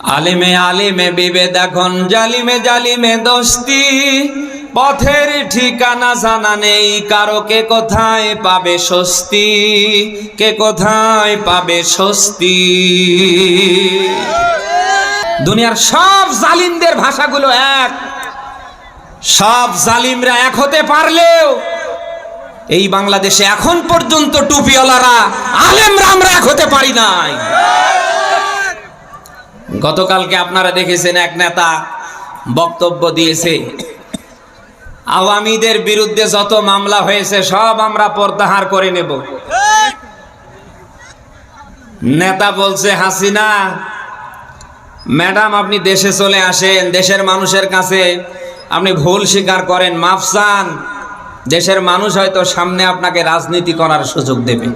আলিমে আলিমে বিবেদ এখন, জালিমে জালিমে দোস্তি। পথের ঠিকানা জানা নেই, কারও কে কোথায় পাবে স্বস্তি? কে কোথায় পাবে স্বস্তি? দুনিয়ার সব জালিমদের ভাষাগুলো এক। সব জালিমরা এক হতে পারলেও এই বাংলাদেশে এখন পর্যন্ত টুপিওয়ালারা, আলেমরা আমরা এক হতে পারি নাই। গতকালকে আপনারা দেখেছেন এক নেতা বক্তব্য দিয়েছে, আওয়ামীদের বিরুদ্ধে যত মামলা হয়েছে, সব আমরা প্রত্যাহার করে নেব। নেতা বলছে, হাসিনা, ম্যাডাম, আপনি দেশে চলে আসেন, দেশের মানুষের কাছে আপনি ভুল স্বীকার করেন, মাফ চান। দেশের মানুষ হয়তো সামনে আপনাকে রাজনীতি করার সুযোগ দেবে।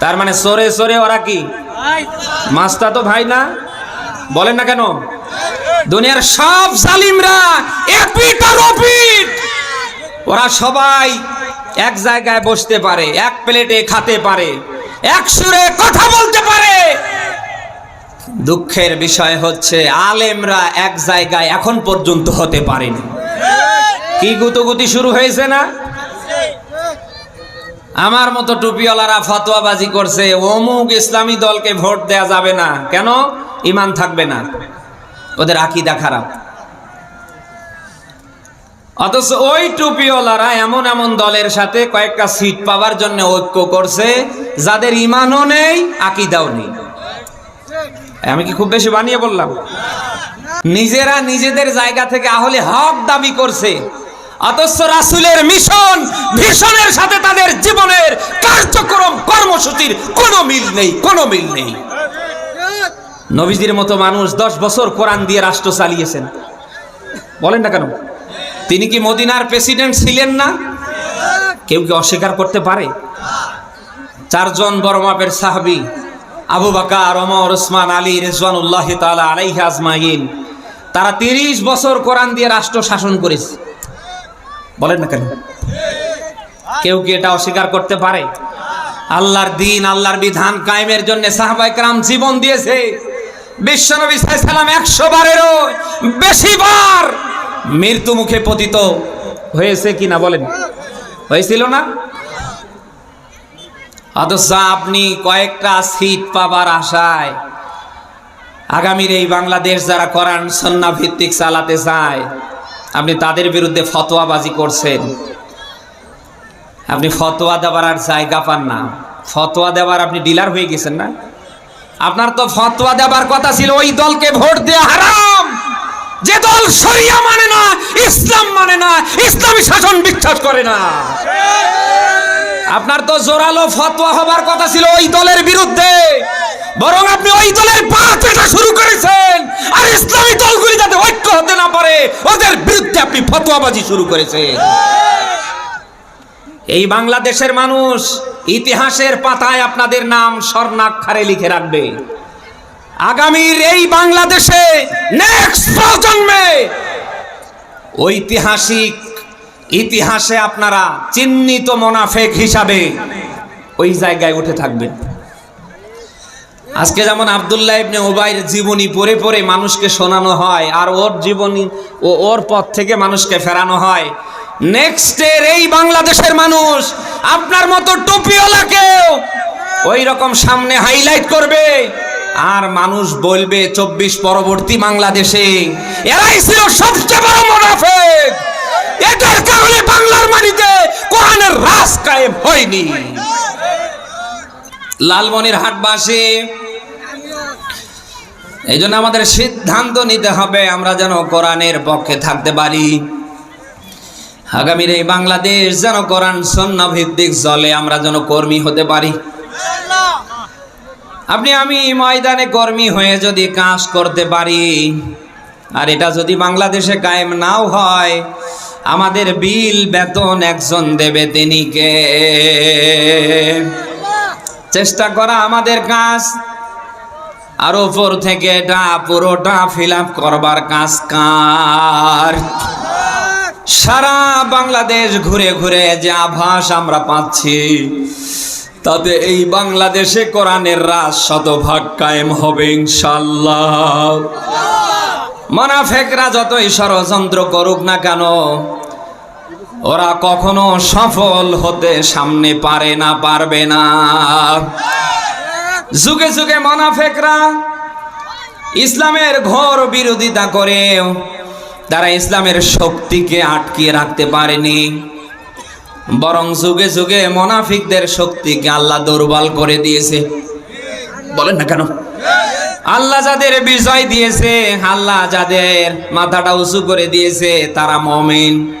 তার মানে সরে সরে ওরা কি? মাস্তা তো ভাই না? বলেন না কেন? দুনিয়ার সব জালিমরা ওপিট ওরা সবাই এক জায়গায় বসতে পারে, এক প্লেটে খেতে পারে, এক সুরে কথা বলতে পারে। দুঃখের বিষয় হচ্ছে, আলেমরা এক জায়গায় এখন পর্যন্ত হতে পারেনি। কি গুতগুতি শুরু হয়েছে না? আমার মতো টুপিওয়ালারা ফতোয়াবাজি করছে, অমুক ইসলামী দলকে ভোট দেয়া যাবে না। কেন? ইমান থাকবে না। ওদের আকিদা খারাপ। অথচ ওই টুপিওয়ালারা এমন এমন দলের সাথে কয়েকটা সিট পাওয়ার জন্য ঐক্য করছে, যাদের ইমানও নেই, আকিদাও নেই। আমি কি খুব বেশি বানিয়ে বললাম? নিজেরা নিজেদের জায়গা থেকে আহলে হক দাবি করছে। অথচ রাসুলের মিশন ভীষণের সাথে তাদের জীবনের কার্যক্রম, কর্মসূচির কোনো মিল নেই, কোনো মিল নেই। নবীজির মতো মানুষ দশ বছর কোরআন দিয়ে রাষ্ট্র চালিয়েছেন। বলেন না কেন? তিনি কি মদিনার প্রেসিডেন্ট ছিলেন না? কেউ কি অস্বীকার করতে পারে? চারজন বড় মাপের সাহাবি, আবু বাকার অমর ওসমান আলী রেজওয়ান উল্লাহ তালা আলাইহ আজমাইন, তারা তিরিশ বছর কোরআন দিয়ে রাষ্ট্র শাসন করেছে। বলেন না কেন? কেউ কি এটা অস্বীকার করতে পারে? আল্লাহর দিন, আল্লাহর বিধান কায়েমের জন্য সাহবাইকরাম জীবন দিয়েছে। বিশ্বনবী সাল্লাম একশো বারেরও বেশি বার মৃত্যু মুখে পতিত হয়েছে কি না বলেন। হয়েছিল না? অথচ আপনি কয়েকটা সিট পাবার আশায় আগামীর এই বাংলাদেশ যারা কোরআন সন্না ভিত্তিক চালাতে চায়, আপনি তাদের বিরুদ্ধে ফতোয়াবাজি করছেন। আপনি ফতোয়া দেওয়ার আর জায়গা পান না। ফতোয়া দেওয়ার আপনি ডিলার হয়ে গেছেন না? আপনার তো ফতোয়া দেওয়ার কথা ছিল, ওই দলকে ভোট দেওয়া হারাম। যে দল শরিয়া মানে না, ইসলাম মানে না, ইসলামী শাসন বিশ্বাস করে না। আপনার তো জোরালো ফতোয়া হবার কথা ছিল ওই দলের বিরুদ্ধে। বরং আপনি ওই দলের পা পেটা শুরু করেছেন, আর ইসলামী দলগুলি যাতে ঐক্য হতে না পারে, ওদের বিরুদ্ধে আপনি ফতোয়াবাজি শুরু করেছেন। এই বাংলাদেশের মানুষ ইতিহাসের পাতায় আপনাদের নাম স্বর্ণাক্ষরে লিখে রাখবে। আগামীর এই বাংলাদেশে নেক্সট প্রজন্মে ঐতিহাসিক ইতিহাসে আপনারা চিহ্নিত মোনাফেক হিসাবে ওই জায়গায় উঠে থাকবেন। আজকে যেমন আবদুল্লাহ ইবনে ওবাইর জীবনী পড়ে পড়ে মানুষকে শোনানো হয়, আর ওর জীবনী ও ওর পথ থেকে মানুষকে ফেরানো হয় নেক্সটের এই বাংলাদেশের মানুষ, আপনার মতো টুপিওয়ালাকেও ওই রকম সামনে হাইলাইট করবে। আর মানুষ বলবে, চব্বিশ পরবর্তী বাংলাদেশে এরাই ছিল সবচেয়ে বড় মোনাফেক। এদের কারণে বাংলার মাটিতে কোরআনের রাস কায়েম হয়নি। লালমনির হাটবাসী, এই জন্য আমাদের সিদ্ধান্ত নিতে হবে, আমরা যেন কোরআনের পক্ষে থাকতে পারি। আগামীর এই বাংলাদেশ যেন কোরআন সন্না ভিত্তিক চলে আমরা যেন কর্মী হতে পারি। আপনি আমি ময়দানে কর্মী হয়ে যদি কাজ করতে পারি, আর এটা যদি বাংলাদেশে কায়েম নাও হয়, আমাদের বিল বেতন একজন দেবে তিনি কে? চেষ্টা করা আমাদের কাজ। আর ওপর থেকে এটা পুরোটা ফিল করবার কাজ কার? সারা বাংলাদেশ ঘুরে ঘুরে যে আভাস আমরা পাচ্ছি, তাতে এই বাংলাদেশে কোরআনের রাজ শতভাগ কায়েম হবে ইনশাল্লাহ মোনাফেকরা যতই ষড়যন্ত্র করুক না কেন, ওরা কখনো সফল হতে সামনে পারে না, পারবে না। যুগে যুগে মোনাফেকরা ইসলামের ঘোর বিরোধিতা করে তারা ইসলামের শক্তিকে আটকিয়ে রাখতে পারেনি। বরং যুগে যুগে মোনাফিকদের শক্তিকে আল্লাহ দুর্বল করে দিয়েছে। বলেন না কেন? আল্লাহ যাদের বিজয় দিয়েছে, আল্লাহ যাদের মাথাটা উঁচু করে দিয়েছে, তারা মমিন।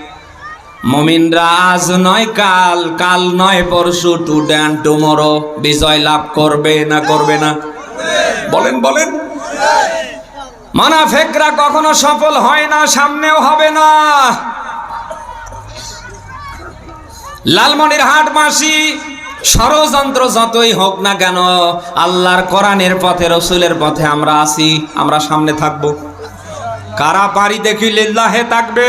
মমিনরা আজ নয় কাল কাল নয় পরশু, টু ড্যান টুমোরো। বিজয় লাভ করবে না করবে না? বলেন বলেন। মানাফেকরা কখনো সফল হয় না, সামনেও হবে না। লালমনির হাট মাসি, ষড়যন্ত্র যতই হোক না কেন, আল্লাহর কোরআনের পথে, রসুলের পথে আমরা আছি, আমরা সামনে থাকব। কারা পারি দেখি লিল্লাহে থাকবে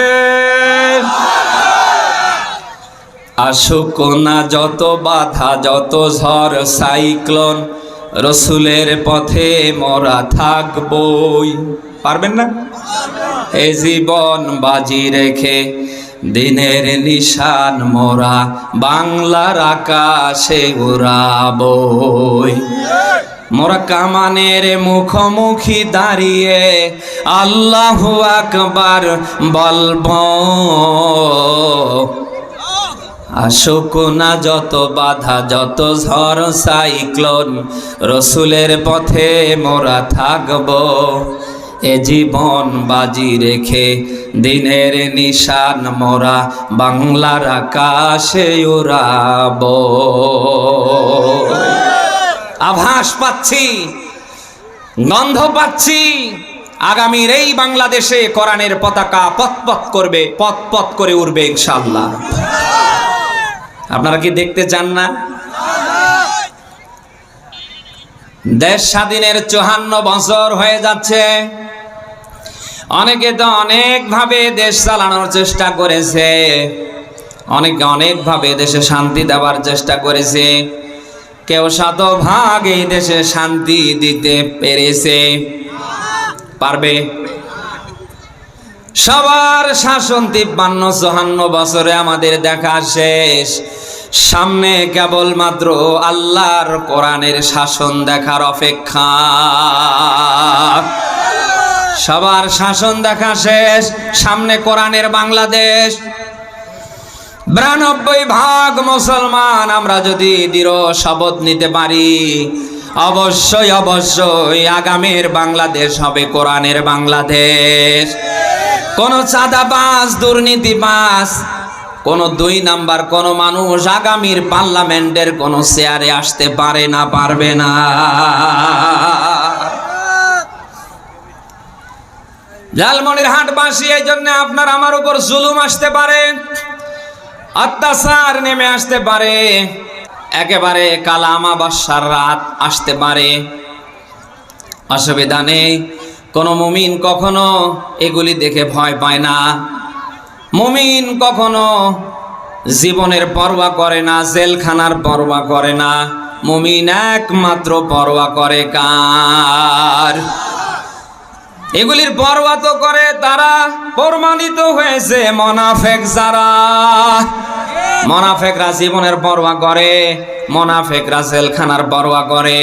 আসুক না যত বাধা, যত ঝড়, সাইক্লোন রসুলের পথে মরা থাকবই। পারবেন না? এ জীবন বাজি রেখে দিনের নিশান মোরা বাংলার আকাশে উড়াবই। মোরা কামানের মুখোমুখি দাঁড়িয়ে আল্লাহ আকবার বলব। আসুক না যত বাধা, যত ঝড় সাইক্লোন, রসুলের পথে মোরা থাকব। এ জীবন বাজি রেখে দিনের নিশান মোরা বাংলার আকাশে উড়াব। আভাস পাচ্ছি, গন্ধ পাচ্ছি, আগামীর এই বাংলাদেশে কোরআনের পতাকা পথ করবে পথ পথ করে উঠবে ইনশাল্লাহ আপনারা কি দেখতে চান না? দেশ স্বাধীনের চুহান্ন বছর হয়ে যাচ্ছে। অনেকে তো অনেক ভাবে দেশ চালানোর চেষ্টা করেছে। অনেকে অনেক ভাবে দেশে শান্তি দেওয়ার চেষ্টা করেছে। কেউ শতভাগ এই দেশে শান্তি দিতে পেরেছে। পারবে? সবার শাসন তিপ্পান্ন চুহান্ন বছরে আমাদের দেখা শেষ। সামনে কেবলমাত্র আল্লাহর কোরআনের শাসন দেখার অপেক্ষা। সবার শাসন দেখা শেষ, সামনে কোরআনের বাংলাদেশ। বিরানব্বই ভাগ মুসলমান আমরা যদি দৃঢ় শপথ নিতে পারি, অবশ্যই অবশ্যই আগামীর বাংলাদেশ হবে কোরআনের বাংলাদেশ। কোন চাঁদাবাজ, দুর্নীতিবাজ, কোন দুই নাম্বার কোন মানুষ আগামীর পার্লামেন্টের কোন চেয়ারে আসতে পারে না, পারবে না। লালমনির হাটবাসী এই জন্য আপনার আমার উপর জুলুম আসতে পারে, অত্যাচার নেমে আসতে পারে, একেবারে কালামা বাসার রাত আসতে পারে। অসুবিধা নেই। কোনো মুমিন কখনো এগুলি দেখে ভয় পায় না। মুমিন কখনো জীবনের পরোয়া করে না, জেলখানার পরোয়া করে না। মুমিন একমাত্র পরোয়া করে কার? এগুলির পরোয়া তো করে তারা, প্রমাণিত হয়েছে মনাফেক যারা। মনাফেকরা জীবনের পরোয়া করে, মনাফেকরা জেলখানার পরোয়া করে।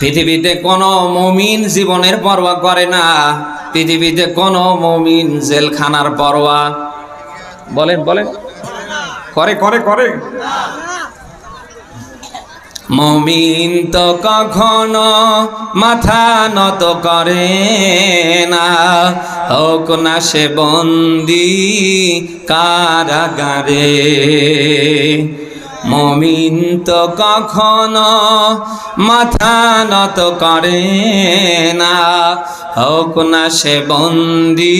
পৃথিবীতে কোনো মমিন জীবনের পরোয়া করে না। পৃথিবীতে কোনো মমিন জেলখানার পরোয়া। বলেন বলেন। করে করে করে। মমিন তো কখনো মাথা নত করে না। হোক না সে বন্দি কারাগারে। মমিন তো কখনো মাথা নত করে না। হোক না সে বন্দি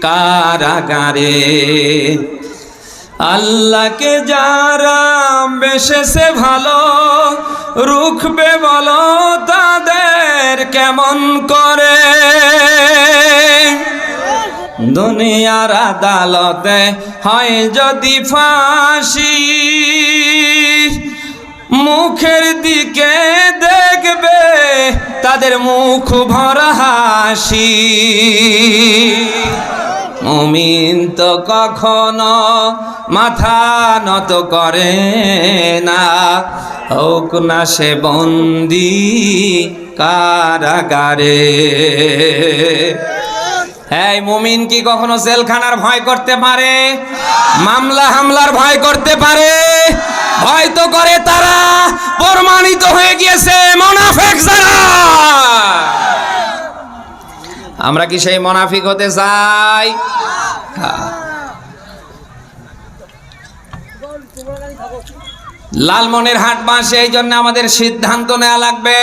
কারাগারে। আল্লাহকে যারা বেশেছে ভালো, রুখবে বলো তাদের কেমন করে? দুনিয়ার আদালতে হয় যদি ফাঁসি তাদের মুখ ভরা হাসি। মুমিন তো কখনো মাথা নত করে না। হোক না সে বন্দি কারাগারে। এই মুমিন কি কখনো জেলখানার ভয় করতে পারে? মামলা হামলার ভয় করতে পারে? ভয় তো করে তারা, প্রমাণিত হয়ে গিয়েছে মোনাফেক যারা। আমরা কি সেই মোনাফিক হতে চাই? লালমনের হাট মাসে এই জন্য আমাদের সিদ্ধান্ত নেওয়া লাগবে।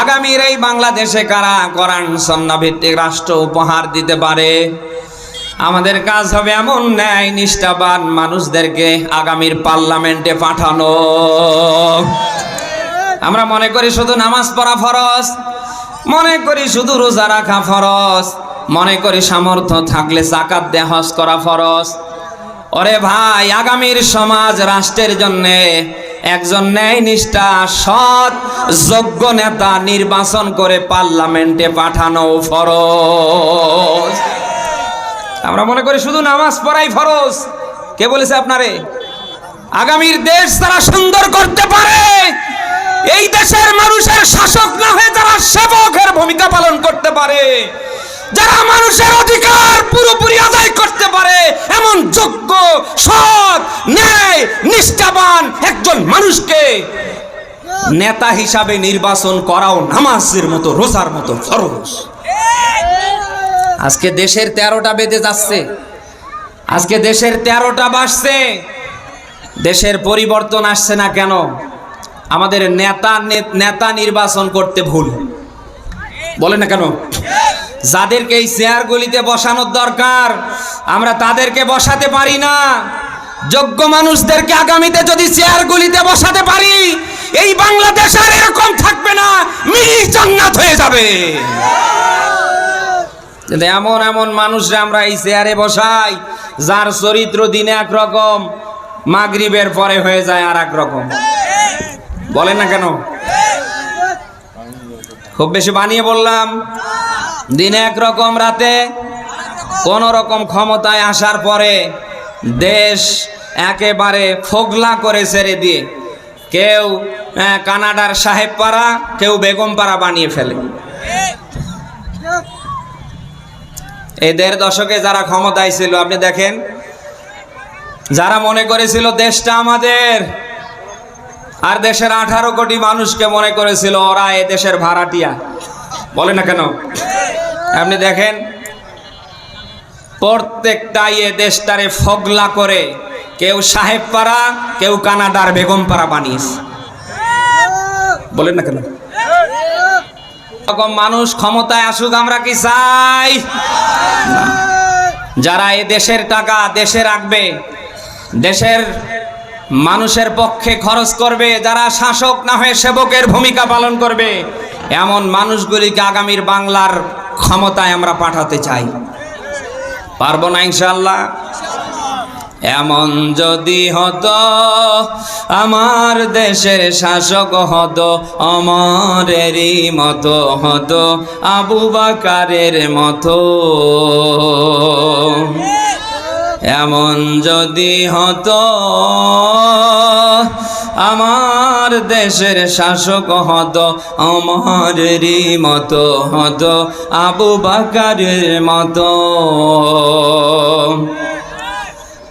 আগামীর এই বাংলাদেশে কারা কোরআন সন্না ভিত্তিক রাষ্ট্র উপহার দিতে পারে? আমাদের কাজ হবে এমন ন্যায় নিষ্ঠাবান মানুষদেরকে আগামীর পার্লামেন্টে পাঠানো। আমরা মনে করি শুধু নামাজ পড়া ফরজ, মনে করি শুধু রোজা রাখা ফরজ, মনে করি সামর্থ্য থাকলে জাকাত দেয়া হজ করা ফরজ। ওরে ভাই, আগামীর সমাজ রাষ্ট্রের জন্য একজন ন্যায় নিষ্ঠা, সৎ, যোগ্য নেতা নির্বাচন করে পার্লামেন্টে পাঠানো ফরজ। আমরা মনে করি শুধু নামাজ পড়াই ফরজ। কে বলেছে আপনারে? আগামীর দেশ তারা সুন্দর করতে পারে। এই দেশের মানুষের শাসক না হয়ে যারা সেবকের ভূমিকা পালন করতে পারে, যারা মানুষের অধিকার পুরোপুরি আদায় করতে পারে, এমন যোগ্য, সৎ, ন্যায়, নিষ্ঠাবান একজন মানুষকে নেতা হিসাবে নির্বাচন করাও নামাজের মতো, রোজার মতো ফরজ। আজকে দেশের তেরোটা বেঁধে যাচ্ছে। আজকে দেশের তেরোটা বাসছে দেশের পরিবর্তন আসছে না কেন? আমাদের নেতা নেতা নির্বাচন করতে ভুল। বলে না কেন? যাদেরকে এই চেয়ারগুলিতে বসানোর দরকার, আমরা তাদেরকে বসাতে পারি না। যোগ্য মানুষদেরকে আগামীতে যদি চেয়ারগুলিতে বসাতে পারি, এই বাংলাদেশ আর এরকম থাকবে না মিলি জান্নাত হয়ে যাবে। কিন্তু এমন এমন মানুষরা আমরা এই চেয়ারে বসাই, যার চরিত্র দিনে একরকম মাগরিবের পরে হয়ে যায় আর এক রকম। বলেন না কেন? খুব বেশি বানিয়ে বললাম, দিনে একরকম রাতে, কোন রকম ক্ষমতায় আসার পরে দেশ একেবারে ফোগলা করে ছেড়ে দিয়ে কেউ কানাডার সাহেব পাড়া কেউ বেগম পাড়া বানিয়ে ফেলে। এই দেড় দশকে যারা ক্ষমতায় ছিল, আপনি দেখেন, যারা মনে করেছিল দেশটা আমাদের, আর দেশের আঠারো কোটি মানুষকে মনে করেছিল ওরা এ দেশের ভাড়াটিয়া। বলে না কেন? আপনি দেখেন, প্রত্যেকটাই এ দেশটারে ফগলা করে, কেউ সাহেব পাড়া কেউ কানাডার বেগম পাড়া বানিয়েছে। বলেন না কেন? মানুষ ক্ষমতায় আসুক, আমরা কি চাই। যারা এ দেশের টাকা দেশে রাখবে, দেশের মানুষের পক্ষে খরচ করবে, যারা শাসক না হয়ে সেবকের ভূমিকা পালন করবে, এমন মানুষগুলিকে আগামীর বাংলার ক্ষমতায় আমরা পাঠাতে চাই। পারব না ইনশাল্লাহ এমন যদি হতো, আমার দেশের শাসক হতো, অমরেরই মতো হতো, আবু বাকারের মতো। এমন যদি হতো, আমার দেশের শাসক হতো, অমরেরই মতো হতো, আবু বাকারের মতো।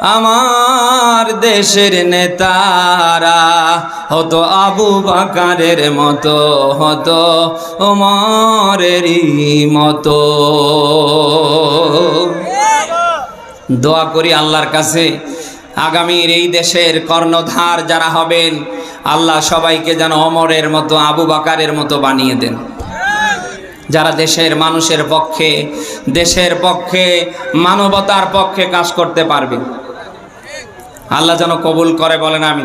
আমার দেশের নেতারা হতো আবু বাকারের মতো, হতো ওমরেরই মতো। দোয়া করি আল্লাহর কাছে, আগামীর এই দেশের কর্ণধার যারা হবেন, আল্লাহ সবাইকে যেন অমরের মতো, আবু বাকারের মতো বানিয়ে দেন। যারা দেশের মানুষের পক্ষে, দেশের পক্ষে, মানবতার পক্ষে কাজ করতে পারবে। আল্লাহ যেন কবুল করে বলেন আমি